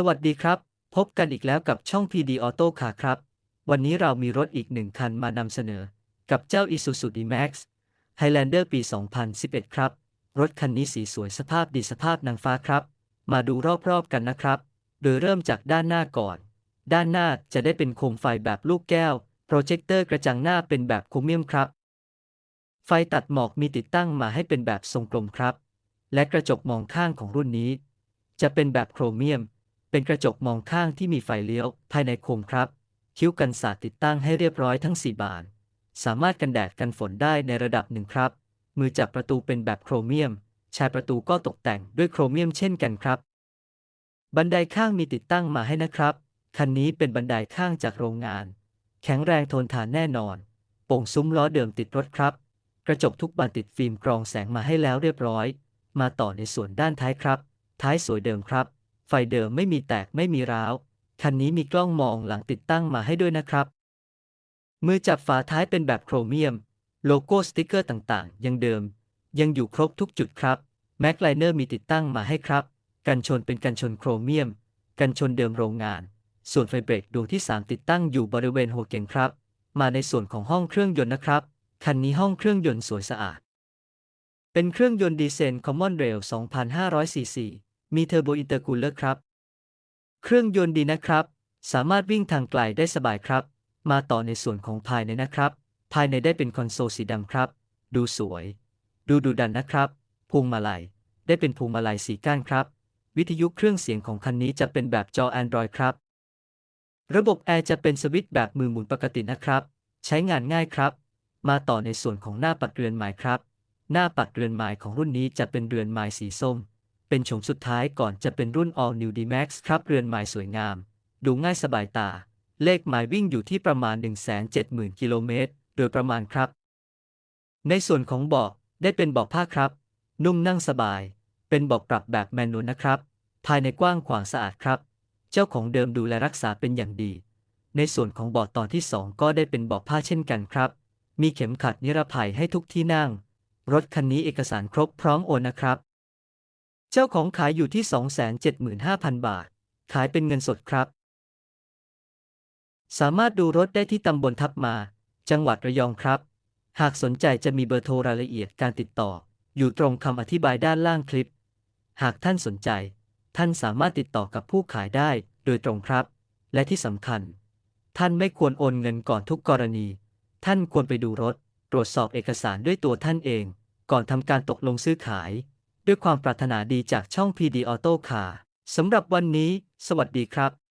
สวัสดีครับ พบกันอีกแล้วกับช่อง PD Auto ค่ะครับ วันนี้เรามีรถอีกหนึ่งคันมานำเสนอ กับเจ้า Isuzu D-Max Highlander ปี 2011 ครับ รถคันนี้สีสวยสภาพดีสภาพนางฟ้าครับ มาดูรอบๆกันนะครับ โดยเริ่มจากด้านหน้าก่อน ด้านหน้าจะได้เป็นโคมไฟแบบลูกแก้ว โปรเจคเตอร์กระจังหน้าเป็นแบบโครเมียมครับ ไฟตัดหมอกมีติดตั้งมาให้เป็นแบบทรงกลมครับ และกระจกมองข้างของรุ่นนี้ จะเป็นแบบโครเมียม เป็นกระจกมองข้างที่มีไฟเลี้ยวภายในโคมครับ คิ้วกันสาดติดตั้งให้เรียบร้อยทั้ง 4 บาน สามารถกันแดดกันฝนได้ในระดับหนึ่งครับ มือจับประตูเป็นแบบโครเมียม ชายประตูก็ตกแต่งด้วยโครเมียมเช่นกันครับ บันไดข้างมีติดตั้งมาให้นะครับ คันนี้เป็นบันไดข้างจากโรงงาน แข็งแรงทนทานแน่นอน โป่งซุ้มล้อเดิมติดรถครับ กระจกทุกบานติดฟิล์มกรองแสงมาให้แล้วเรียบร้อย มาต่อในส่วนด้านท้ายครับ ท้ายสวยเดิมครับ ไฟเดิมไม่มีแตกไม่มีร้าว คันนี้มีกล้องมองหลังติดตั้งมาให้ด้วยนะครับ มือจับฝาท้ายเป็นแบบโครเมียม โลโก้สติกเกอร์ต่างๆ ยังเดิม ยังอยู่ครบทุกจุดครับแม็กไลเนอร์มีติดตั้งมาให้ครับ กันชนเป็นกันชนโครเมียม กันชนเดิมโรงงาน ส่วนไฟเบรกดวงที่ 3 ติดตั้งอยู่บริเวณหัวเก๋งครับ มาในส่วนของห้องเครื่องยนต์นะครับ คันนี้ห้องเครื่องยนต์สวยสะอาด เป็นเครื่องยนต์ดีเซล Common Rail 2,500ซีซี มีเทอร์โบอินเตอร์คูลเลอร์ครับ เครื่องยนต์ดีนะครับ สามารถวิ่งทางไกลได้สบายครับ มาต่อในส่วนของภายในนะครับ ภายในได้เป็นคอนโซลสีดำครับ ดูสวย ดูดูดันนะครับพวงมาลัย ได้เป็นพวงมาลัยสีก้านครับ วิทยุเครื่องเสียงของคันนี้จะเป็นแบบจอ Android ครับ ระบบแอร์จะเป็นสวิตช์แบบมือหมุนปกตินะครับ ใช้งานง่ายครับ มาต่อในส่วนของหน้าปัดเรือนไม้ครับ หน้าปัดเรือนไม้ของรุ่นนี้จะเป็นเรือนไม้สีส้ม เป็นโฉมสุดท้ายก่อนจะเป็นรุ่น All New D-Max ครับเรือนไม้สวยงาม ดูง่ายสบายตา เลขหมายวิ่งอยู่ที่ประมาณ 170,000 กิโลเมตร โดยประมาณครับ ในส่วนของเบาะได้เป็นเบาะผ้าครับ นุ่มนั่งสบาย เป็นเบาะปรับแบบแมนนวลนะครับ ภายในกว้างขวางสะอาดครับ เจ้าของเดิมดูแลรักษาเป็นอย่างดี ในส่วนของเบาะตอนที่ 2 ก็ได้เป็นเบาะผ้าเช่นกันครับ มีเข็มขัดนิรภัยให้ทุกที่นั่ง รถคันนี้เอกสารครบพร้อมโอนนะครับ เจ้าของขายอยู่ที่ 275,000 บาท ขายเป็นเงินสดครับ สามารถดูรถได้ที่ตำบลทับมา จังหวัดระยองครับ หากสนใจจะมีเบอร์โทรรายละเอียดการติดต่อ อยู่ตรงคำอธิบายด้านล่างคลิป หากท่านสนใจ ท่านสามารถติดต่อกับผู้ขายได้โดยตรงครับ และที่สำคัญ ท่านไม่ควรโอนเงินก่อนทุกกรณี ท่านควรไปดูรถ ตรวจสอบเอกสารด้วยตัวท่านเอง ก่อนทำการตกลงซื้อขาย ด้วยความปรารถนาดีจากช่อง PD Auto Car สำหรับวันนี้ สวัสดีครับ